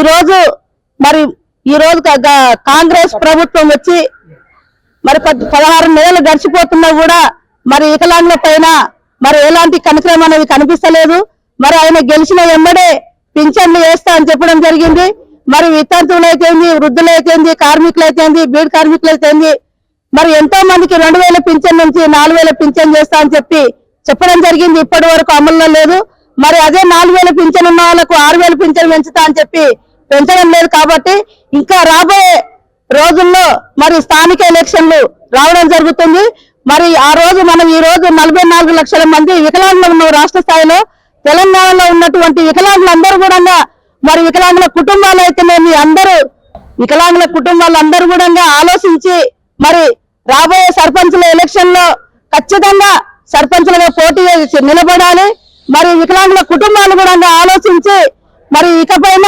ఈ రోజు మరి ఈ రోజు కాంగ్రెస్ ప్రభుత్వం వచ్చి మరి పదహారు నెలలు గడిచిపోతున్నా కూడా మరి వికలాంగుల పైన మరి ఎలాంటి కనిక్రమం అనేది కనిపిస్తలేదు. మరి ఆయన గెలిచిన వెంబడే పింఛన్లు వేస్తా అని చెప్పడం జరిగింది. మరి వితంతువులైతేంది వృద్ధులైతేంది కార్మికులైతేంది బీడ్ కార్మికులైతేంది మరి ఎంతో మందికి రెండు వేల పింఛన్ నుంచి నాలుగు వేల పింఛన్ చేస్తా అని చెప్పి చెప్పడం జరిగింది. ఇప్పటి వరకు అమల్లో లేదు. మరి అదే నాలుగు వేల పింఛన్ ఉన్న వాళ్ళకు ఆరు వేల పింఛన్ పెంచుతా అని చెప్పి పెంచడం లేదు కాబట్టి ఇంకా రాబోయే రోజుల్లో మరి స్థానిక ఎలక్షన్లు రావడం జరుగుతుంది. మరి ఆ రోజు మనం ఈ రోజు నలభై నాలుగు లక్షల మంది వికలాంగులు ఉన్నాం రాష్ట్ర స్థాయిలో తెలంగాణలో ఉన్నటువంటి వికలాంగులందరూ కూడా మరి వికలాంగుల కుటుంబాలు అయితేనేమి అందరూ వికలాంగుల కుటుంబాలు అందరూ కూడా ఆలోచించి మరి రాబోయే సర్పంచుల ఎలక్షన్లో ఖచ్చితంగా సర్పంచులుగా పోటీ నిలబడాలి. మరి వికలాంగుల కుటుంబాలు కూడా ఆలోచించి మరి ఇకపైన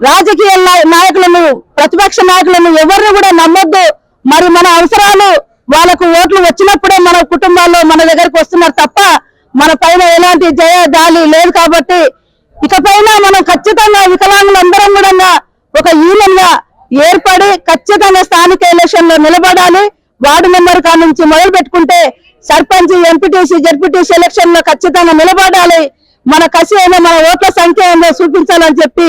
రాజకీయ నాయ- నాయకులను ప్రతిపక్ష నాయకులను ఎవరిని కూడా నమ్మొద్దు. మరి మన అవసరాలు వాళ్ళకు ఓట్లు వచ్చినప్పుడే మన కుటుంబాల్లో మన దగ్గరకు వస్తున్నారు తప్ప మన పైన ఎలాంటి జయ దాలి లేదు కాబట్టి ఇకపైన మనం ఖచ్చితంగా వికలాంగులందరం కూడా ఒక యూనియన్గా ఏర్పడి ఖచ్చితంగా స్థానిక ఎలక్షన్లో నిలబడాలి. వార్డు మెంబర్ కాడ నుంచి మొదలు పెట్టుకుంటే సర్పంచ్ ఎంపీటీసీ జడ్పీటీసీ ఎలక్షన్లో ఖచ్చితంగా నిలబడాలి. మన కసి అయినా మన ఓట్ల సంఖ్య ఏందో చూపించాలని చెప్పి